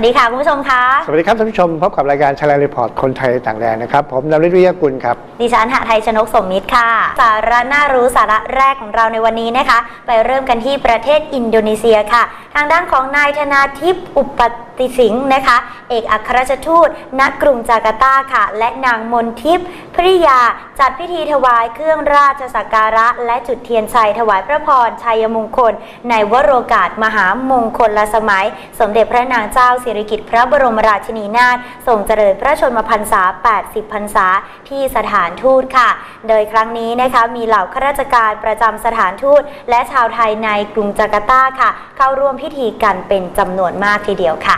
วัสดีค่ะคุณผู้ชมคะสวัสดีครับท่านผู้ชมพบกับรายการชาแนลรีพอร์ตคนไทยต่างแดนนะครับ ผมนฤทธิ์วิทยากุลครับ ดิฉันหาไทยชนกสมมิตรค่ะ สาระน่ารู้สาระแรกของเราในวันนี้นะคะ ไปเริ่มกันที่ประเทศอินโดนีเซียค่ะ ทางด้านของนายธนาทิพย์อุปติสิงห์นะคะ เอกอัครราชทูต ณ กรุงจาการ์ตาค่ะ และนางมนทิพย์ภริยา จัดพิธีถวายเครื่องราชสักการะ และจุดเทียนชัยถวายพระพรชัยมงคล ในวโรกาสมหามงคลละสมัย สมเด็จพระนางเจ้าสิริกิติ์พระบรมราชินีนาถทรงเจริญพระชนมพรรษา 80 พรรษาที่สถานทูตค่ะ โดยครั้งนี้นะคะมีเหล่าข้าราชการประจำสถานทูต และชาวไทยในกรุงจาการ์ตาค่ะ เข้าร่วมพิธีกันเป็นจำนวนมากทีเดียวค่ะ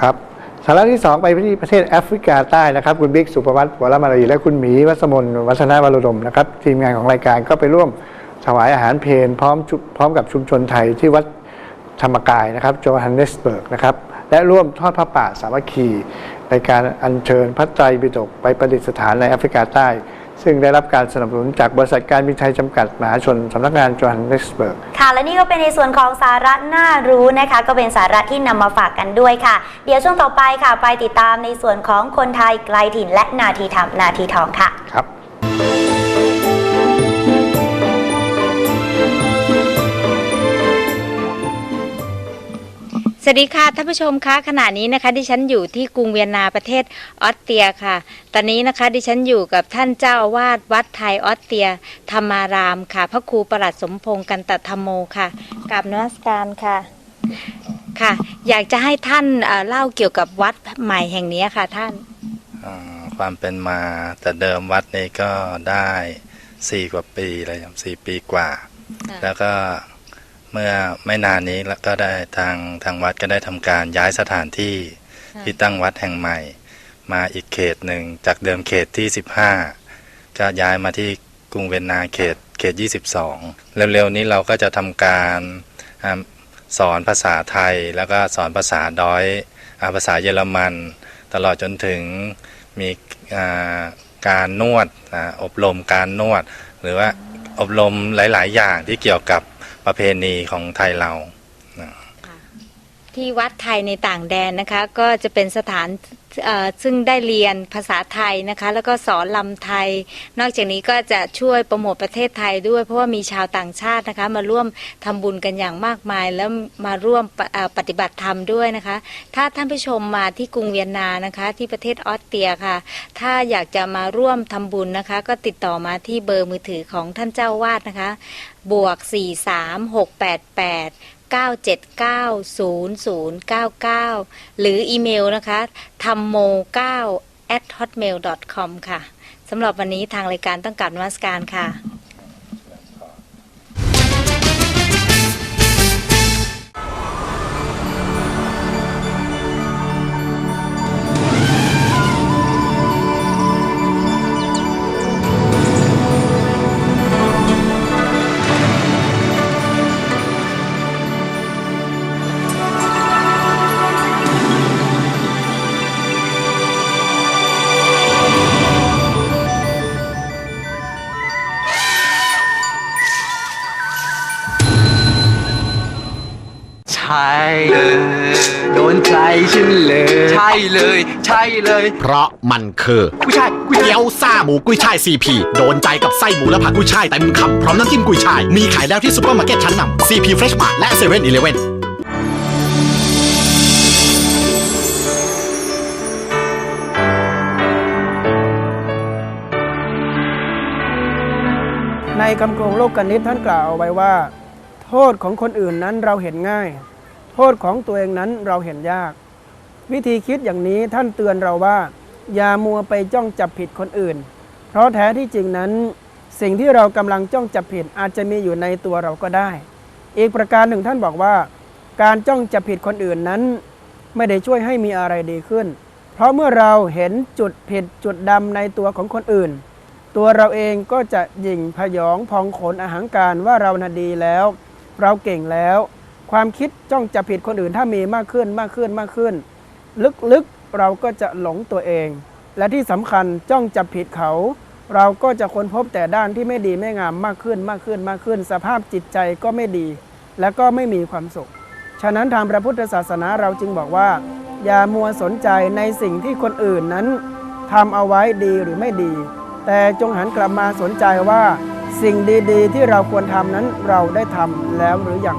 ครับสาระที่ 2 ไปที่ประเทศแอฟริกาใต้นะครับ คุณบิ๊กสุภวัตวรมารีและคุณหมีวัสมนวัฒนาวรดมนะครับ ทีมงานของรายการก็ไปร่วมถวายอาหารเพลพร้อมพร้อมกับชุมชนไทยที่วัดธรรมกายนะครับโจฮันเนสเบิร์กนะครับ และร่วมทอดพระป่าสามัคคี ในการอัญเชิญพระไตรปิฎกไปประดิษฐานในแอฟริกาใต้ ซึ่งได้รับการสนับสนุนจากบริษัทการบินไทยจำกัดมหาชนสำนักงานโจฮันเนสเบิร์กค่ะและนี่ก็เป็นในส่วนของสาระน่ารู้นะคะ ก็เป็นสาระที่นำมาฝากกันด้วยค่ะ เดี๋ยวช่วงต่อไปค่ะ ไปติดตามในส่วนของคนไทยไกลถิ่นและนาทีธรรมนาทีทองค่ะครับ วัสดีค่ะท่านผู้ชมคะขณะนี้นะคะ ดิฉันอยู่ที่กรุงเวียนนาประเทศออสเตรียค่ะ ตอนนี้นะคะดิฉันอยู่กับท่านเจ้าอาวาสวัดไทยออสเตรีย ธรรมารามค่ะ พระครูประหลัดสมพงษ์กันตธรรมโมค่ะกราบนมัสการค่ะค่ะ อยากจะให้ท่านเอ่อเล่าเกี่ยวกับวัดใหม่แห่งนี้ค่ะท่านอ่าความเป็นมาแต่เดิมวัดนี้ก็ได้สี่กว่าปีเลยครับสี่ปีกว่าค่ะแล้วก็ เมื่อไม่นานนี้แล้วก็ได้ทางทางวัดก็ได้ทำการย้ายสถานที่ที่ตั้งวัดแห่งใหม่ มาอีกเขตหนึ่งจากเดิมเขตที่ 15 ก็ย้ายมาที่กรุงเวียนนาเขตเขต 22 เร็วๆนี้เราก็จะทำการอ่าสอนภาษาไทย แล้วก็สอนภาษาดอยอาภาษาเยอรมัน ตลอดจนถึงมีอ่าการนวดอ่าอบรมการนวด หรือว่าอบรมหลาย ๆ อย่างที่เกี่ยวกับ ประเพณีของไทยเรา ที่วัดไทยในต่างแดนนะคะก็จะเป็นสถานซึ่งได้เรียนภาษาไทยนะคะแล้วก็สอนลำไทย นอกจากนี้ก็จะช่วยโปรโมทประเทศไทยด้วย เพราะว่ามีชาวต่างชาตินะคะมาร่วมทำบุญกันอย่างมากมาย แล้วมาร่วมปปฏิบัติธรรมด้วยนะคะ ถ้าท่านผู้ชมมาที่กรุงเวียนนานะคะ ที่ประเทศออสเตรียค่ะ ถ้าอยากจะมาร่วมทำบุญนะคะ ก็ติดต่อมาที่เบอร์มือถือของท่านเจ้าวาดนะคะบวก 4 3 6 8 8 9790099 หรืออีเมลนะคะทำโม9 at hotmail com ค่ะสำหรับวันนี้ทางรายการต้องกลับนมัสการค่ะ โดนใจฉันเลย ใช่เลย ใช่เลย เพราะมันคือผู้ชายผู้ชายเกี๊ยวซ่าหมูกุ้ยช่ายซีพีโดนใจกับไส้หมูและผักกุ้ยช่ายเต็มคำพร้อมน้ำจิ้มกุ้ยช่าย มีขายแล้วที่ซุปเปอร์มาร์เก็ตชั้นนำซีพีเฟรชมาและเซเว่นอีเลเว่นในคำโครงโลกกนิษฐ์ท่านกล่าวเอาไว้ว่า โทษของคนอื่นนั้นเราเห็นง่ายโทษของตัวเองนั้นเราเห็นยาก วิธีคิดอย่างนี้ท่านเตือนเราว่า อย่ามัวไปจ้องจับผิดคนอื่น เพราะแท้ที่จริงนั้น สิ่งที่เรากำลังจ้องจับผิดอาจจะมีอยู่ในตัวเราก็ได้ อีกประการหนึ่งท่านบอกว่า การจ้องจับผิดคนอื่นนั้น ไม่ได้ช่วยให้มีอะไรดีขึ้น เพราะเมื่อเราเห็นจุดผิดจุดดำในตัวของคนอื่น ตัวเราเองก็จะหยิ่งพยองพองขนอาหังการว่าเราน่ะดีแล้ว เราเก่งแล้ว ความคิดจ้องจะผิดคนอื่นถ้ามีมากขึ้นมากขึ้นมากขึ้น ลึกๆเราก็จะหลงตัวเอง และที่สำคัญจ้องจะผิดเขา เราก็จะค้นพบแต่ด้านที่ไม่ดีไม่งามมากขึ้นมากขึ้นมากขึ้น สภาพจิตใจก็ไม่ดี และก็ไม่มีความสุข ฉะนั้นทางพระพุทธศาสนาเราจึงบอกว่า อย่ามัวสนใจในสิ่งที่คนอื่นนั้นทำเอาไว้ดีหรือไม่ดี แต่จงหันกลับมาสนใจว่า สิ่งดีๆ ที่เราควรทำนั้นเราได้ทำแล้วหรือยัง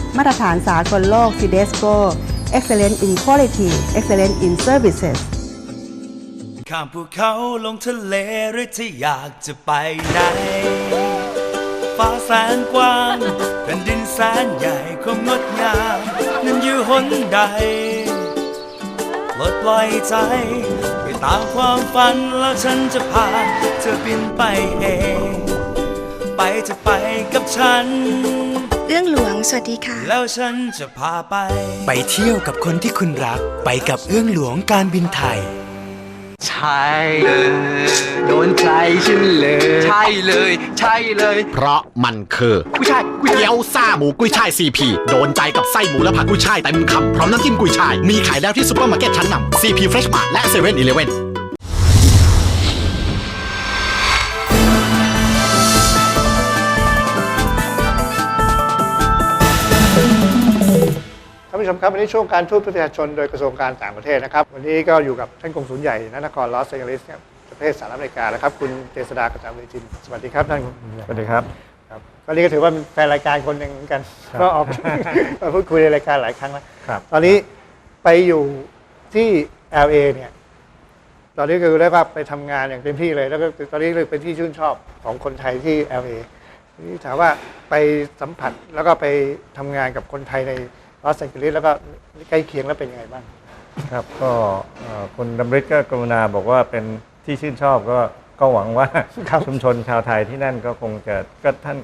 มาตรฐานสากลโลก CDESCO Excellent in Quality Excellent in Services ข้ามภูเขาลงทะเลหรือที่อยากจะไปไหนฟ้าแสนกว้างแผ่นดินแสนใหญ่ความงดงามนั้นอยู่หนใดปลดปล่อยใจไปตามความฝันแล้วฉันจะพาเธอบินไปเอง ไปจะไปกับฉัน เรื่องหลวง สวัสดีค่ะ แล้วฉันจะพาไป ไปเที่ยวกับคนที่คุณรัก ไปกับเอื้องหลวงการบินไทย ใช่เลย โดนใจฉันเลย ใช่เลย ใช่เลย เพราะมันคือกุยช่ายกุยเตี๋ยวซ่าหมูกุยช่ายซีพีโดนใจกับไส้หมูและผักกุยช่ายเต็มคำพร้อมน้ำจิ้มกุยช่าย มีขายแล้วที่ซุปเปอร์มาร์เก็ตชั้นนำซีพีเฟรชมาและเซเว่นอีเลเว่น ผู้ชมครับวันนี้ช่วงการทูตประชาชนโดยกระทรวงการต่างประเทศนะครับ วันนี้ก็อยู่กับท่านกงสุลใหญ่ณนครลอสแองเจลิสครับประเทศสหรัฐอเมริกานะครับ คุณเจษดากระจายเวจิน สวัสดีครับท่านกงสุลใหญ่สวัสดีครับครับก็นี่ก็ถือว่าเป็นแฟนรายการคนหนึ่งเหมือนกันครับก็ออกมาพูดคุยในรายการหลายครั้งแล้วครับตอนนี้ไปอยู่ที่ LA เนี่ยตอนนี้คือเรียกว่าไปทำงานอย่างเต็มที่เลย แล้วก็ตอนนี้เลยเป็นที่ชื่นชอบของคนไทยที่ LA ทีนี้ถามว่าไปสัมผัสแล้วก็ไปทำงานกับคนไทยใน ลอสแองเจลิสแล้วก็ใกล้เคียงแล้วเป็นยังไงบ้าง ครับก็เอ่อคุณดำริศก็กรุณาบอกว่าเป็นที่ชื่นชอบก็ก็หวังว่าครับชุมชนชาวไทยที่นั่นก็คงจะก็ท่าน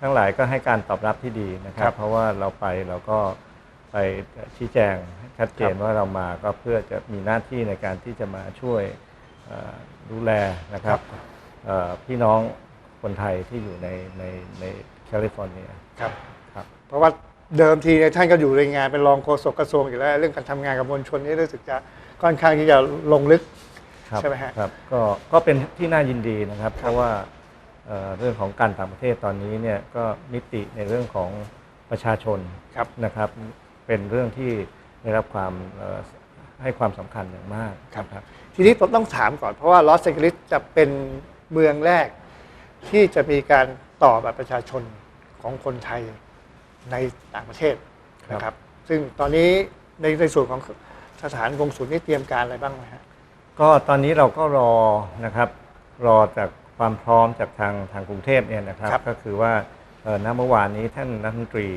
ทั้งหลายก็ให้การตอบรับที่ดีนะคครัรับ บ เพราะว่าเราไปเราก็ไปชี้แจงชัดเจนครับว่าเรามาก็เพื่อจะมีหน้าที่ในการที่จะมาช่วยเอ่อดูแลนะครับเอ่อพี่น้องคนไทยที่อยู่ในในในแคลิฟอร์เนีย ครับ ครับ เพราะว่า เดิมทีเนี่ยท่านก็อยู่ในงานเป็นรองโฆษกกระทรวงอยู่แล้ว เรื่องการทำงานกับมวลชนนี่รู้สึกจะค่อนข้างที่จะลงลึก ครับใช่ไหมฮะครับก็ก็เป็นที่น่ายินดีนะครับ เพราะว่าเอ่อเรื่องของการต่างประเทศตอนนี้เนี่ยก็มิติในเรื่องของประชาชนครับนะครับ เป็นเรื่องที่ได้รับความเอ่อให้ความสำคัญอย่างมากครับ นะทีนี้ผมต้องถามก่อน เพราะว่าลอสแองเจลิสจะเป็นเมืองแรกที่จะมีการต่อบัตรประชาชนของคนไทย ในต่างประเทศนะครับ ซึ่งตอนนี้ในในส่วนของสถานกงสุลนี่เตรียมการอะไรบ้างไหมฮะก็ตอนนี้เราก็รอนะครับ รอจากความพร้อมจากทางทางกรุงเทพเนี่ยนะครับครับก็คือว่าเอ่อณเมื่อวานนี้ท่านรัฐมนตรี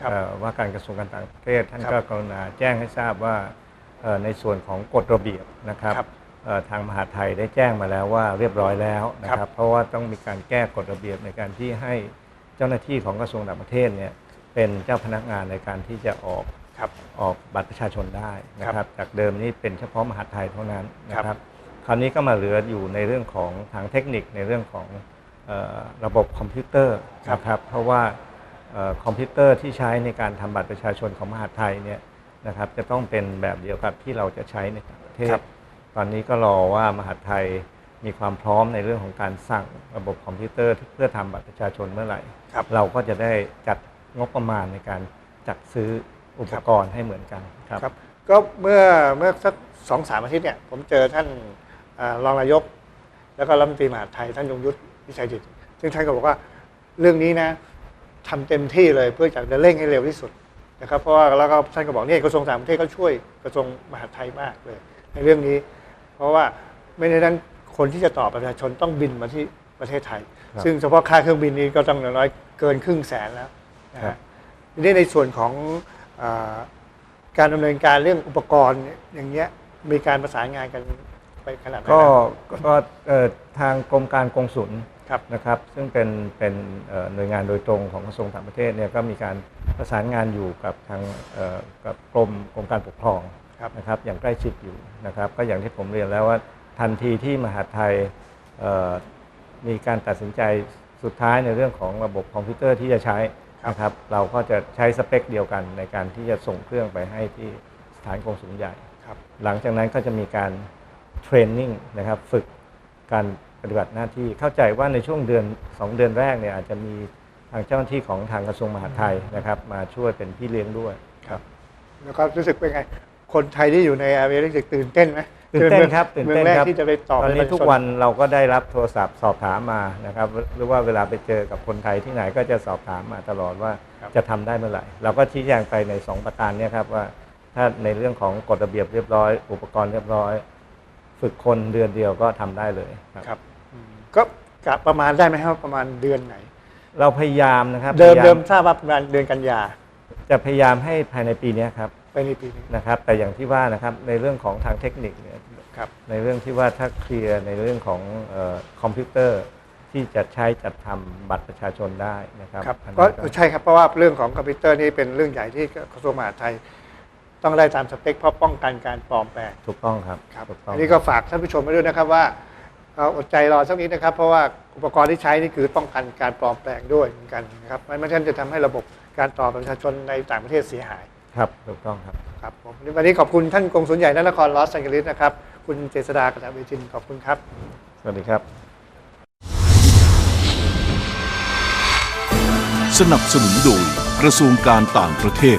ครับเอ่อว่าการกระทรวงการต่างประเทศ ท่านครับก็กรุณาแจ้งให้ทราบว่าเอ่อในส่วนของกฎระเบียบนะครับครับเอ่อทางมหาดไทยได้แจ้งมาแล้วว่าเรียบร้อยแล้วนะคครัรับบเพราะว่าต้องมีการแก้กฎระเบียบในการที่ให้เจ้าหน้าที่ของกระทรวงต่างประเทศเนี่ย เป็นเจ้าพนักงานในการที่จะออกครับ ออกบัตรประชาชนได้นะคครัรับบจากเดิมนี่เป็นเฉพาะมหาดไทยเท่านั้นนะคครัรับบคราวนี้ก็มาเหลืออยู่ในเรื่องของทางเทคนิคในเรื่องของเออระบบคอมพิวเตอร์ครับนะครับ เพราะว่าเอ่อคอมพิวเตอร์ที่ใช้ในการทำบัตรประชาชนของมหาดไทยเนี่ยนะครับ จะต้องเป็นแบบเดียวกับที่เราจะใช้ในต่างประเทศครับตอนนี้ก็รอว่ามหาดไทยมีความพร้อมในเรื่องของการสั่งระบบคอมพิวเตอร์เพื่อทำบัตรประชาชนเมื่อไหร่ครับเราก็จะได้จัด งบประมาณในการจัดซื้ออุปกรณ์ให้เหมือนกันครับ ครับ ก็เมื่อเมื่อสักสองสามอาทิตย์เนี่ยผมเจอท่านเอ่อรองนายก แล้วก็รัฐมนตรีมหาดไทยท่านยงยุทธวิชัยดิต ซึ่งท่านก็บอกว่าเรื่องนี้นะทำเต็มที่เลยเพื่อจะเร่งให้เร็วที่สุดนะครับ เพราะว่าแล้วก็ท่านก็บอกเนี่ยกระทรวงต่างประเทศก็ช่วยกระทรวงมหาดไทยมากเลย ในเรื่องนี้ เพราะว่าไม่ได้นั้นคนที่จะต่อประชาชนต้องบินมาที่ประเทศไทย ครับ ซึ่งเฉพาะค่าเครื่องบินนี้ก็ต้องอย่างน้อยเกินครึ่งแสนแล้ว นะครัฮะบทีนี้ในส่วนของเออการดำเนินการเรื่องอุปกรณ์อย่างเงี้ยมีการประสานงานกันไปขนาดไหนก็แล้วก็เอ่อทางกรมการกงสุล ครับ นะครับซึ่งเป็นเป็นเอ่อหน่วยงานโดยตรงของกระทรวงต่างประเทศเนี่ยก็มีการประสานงานอยู่กับทางเอ่อกับกรมกรมการปกครองครับ นะครับอย่างใกล้ชิดอยู่นะครับก็อย่างที่ผมเรียนแล้วว่าทันทีที่มหาดไทยเอ่อมีการตัดสินใจสุดท้ายในเรื่องของระบบคอมพิวเตอร์ที่จะใช้ นะครับ เราก็จะใช้สเปคเดียวกันในการที่จะส่งเครื่องไปให้ที่สถานกงสุลใหญ่ครับหลังจากนั้นก็จะมีการเทรนนิ่งนะครับฝึกการปฏิบัติหน้าที่เข้าใจว่าในช่วงเดือน 2 เดือนแรกเนี่ยอาจจะมีทางเจ้าหน้าที่ของทางกระทรวงมหาดไทยนะครับ มาช่วยเป็นพี่เลี้ยงด้วยครับ แล้วก็รู้สึกเป็นไง คนไทยที่อยู่ในอเมริการู้สึกตื่นเต้นไหม ตื่นเต้นครับตื่นเมือเต้งนแรกครับที่จะไปต่อตอนเป็นี้ประชาชทุกวันเราก็ได้รับโทรศัพท์สอบถามมานะครับ หรือว่าเวลาไปเจอกับคนไทยที่ไหนก็จะสอบถามมาตลอดว่าจะทำได้เมื่อไหร่ เราก็ชี้แจงไปใน 2 ประการเนี้ครับว่าถ้าในเรื่องของกฎระเบียบเรียบร้อย อุปกรณ์เรียบร้อย ฝึกคนเดือนเดียวก็ทำได้เลยครับครับอืมก็กะประมาณได้ไหมครับประมาณเดือนไหน เราพยายามนะครับ เดิมพยายาเดิมทราบว่าประมาณเดือนกันยาจะพยายามให้ภายในปีนี้ครับ ไปในปีนี้นะครับ แต่อย่างที่ว่านะครับในเรื่องของทางเทคนิคเนี่ยครับในเรื่องที่ว่าถ้าเคลียร์ในเรื่องของเออคอมพิวเตอร์ที่จะใช้จัดทำบัตรประชาชนได้นะครับครับอันก็นั้นใช่ครับเพราะว่าเรื่องของคอมพิวเตอร์นี่เป็นเรื่องใหญ่ที่กระทรวงมหาดไทย ต้องได้ตามสเปคเพราะป้องกันการปลอมแปลงถูกต้องครับครับถูกต้องอันนี้ก็ฝากท่านผู้ชมไว้ด้วยนะครับว่าเราอดใจรอสักนิดนะครับ เพราะว่าอุปกรณ์ที่ใช้นี่คือป้องกันการปลอมแปลงด้วยเหมือนกันนะครับไม่ไม่งั้นจะทำให้ระบบการต่อประชาชนในต่างประเทศเสียหาย ครับถูกต้องครับครับผมวันนี้ขอบคุณท่านกงสุลใหญ่นนครลอสแอนเจลิสนะครับ คุณเจษดากระจายเวจินขอบคุณครับ สวัสดีครับ สนับสนุนโดยกระทรวงการต่างประเทศ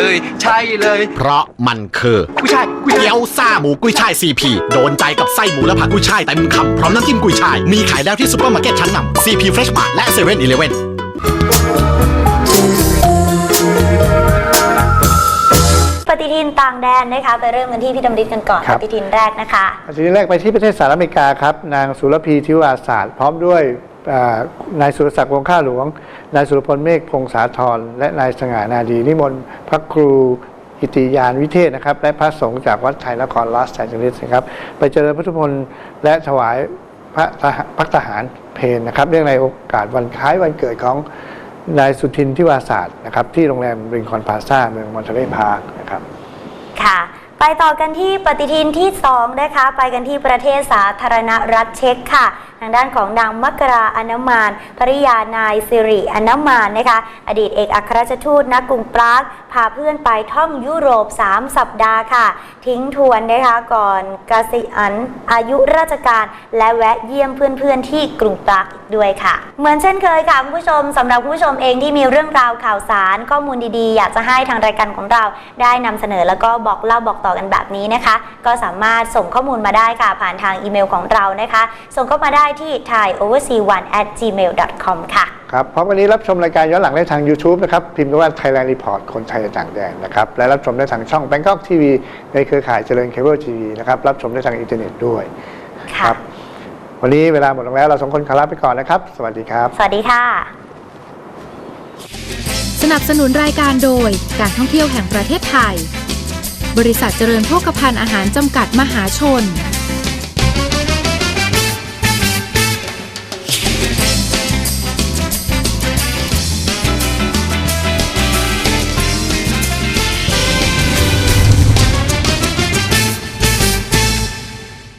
ใช่เลยใช่เลย เพราะมันคือกุ้ยช่ายกุ้ยช่ายเกี๊ยวซ่าหมูกุ้ยช่ายซีพีโดนใจกับไส้หมูและผักกุ้ยช่ายเต็มคำพร้อมน้ำจิ้มกุ้ยช่าย มีขายแล้วที่ซุปเปอร์มาร์เก็ตชั้นนำซีพีเฟรชมาร์และเซเว่นอีเลเว่นปฏิทินต่างแดนนะคะไปเริ่มกันที่พี่ดำริศกันก่อนครัปบฏิทินแรกนะคะ อาทิตย์แรกไปที่ประเทศสหรัฐอเมริกาครับ นางสุรพีทิวาศาสตร์พร้อมด้วยเอ่อ นายสุรศักดิ์วงศ์ข้าหลวง นายสุรพลเมฆพงษาธรและนายสง่านาดีนิมนต์พระครูอิติยานวิเทศนะครับ และพระสงฆ์จากวัดไทยนครลอสแอนเจลิสนะครับ ไปเจริญพุทธมนต์และถวายพระพักทหารเพลนะครับเนื่องในโอกาสวันคล้ายวันเกิดของนายสุทินทิวาศาสตร์นะครับ ที่โรงแรมริงคอนพาซาเมืองมอนเทเรพาร์คนะครับ ค่ะ ไปต่อกันที่ปฏิทินที่ 2 นะคะ ไปกันที่ประเทศสาธารณรัฐเช็กค่ะ ทางด้านของนางมักราอนามาลภริยานายสิริอนามาลนะคะ อดีตเอกอัครราชทูตณกรุงปรากพาเพื่อนไปท่องยุโรป 3 สัปดาห์ค่ะ ทิ้งทวนนะคะก่อนเกษียณอายุราชการ และแวะเยี่ยมเพื่อนๆที่กรุงปรากอีกด้วยค่ะ เหมือนเช่นเคยค่ะคุณผู้ชมสำหรับคุณผู้ชมเองที่มีเรื่องราวข่าวสารข้อมูลดีๆ อยากจะให้ทางรายการของเราได้นำเสนอแล้วก็บอกเล่าบอกต่อกันแบบนี้นะคะ ก็สามารถส่งข้อมูลมาได้ค่ะผ่านทางอีเมลของเรานะคะ ส่งเข้ามาได้ที่ thaioverseas1 at gmail.com ค่ะ ครับ พร้อมกันนี้รับชมรายการย้อนหลังได้ทาง YouTube นะครับ พิมพ์คำว่า Thailand Report คนไทยในต่างแดนนะครับ และรับชมได้ทางช่อง Bangkok TV ในเครือข่ายเจริญเคเบิลทีวีนะครับ รับชมได้ทางอินเทอร์เน็ตด้วยครับ วันนี้เวลาหมดลงแล้วเราสองคนขอลาไปก่อนนะครับ สวัสดีครับ สวัสดีค่ะ สนับสนุนรายการโดยการท่องเที่ยวแห่งประเทศไทย บริษัทเจริญโภคภัณฑ์อาหารจำกัดมหาชน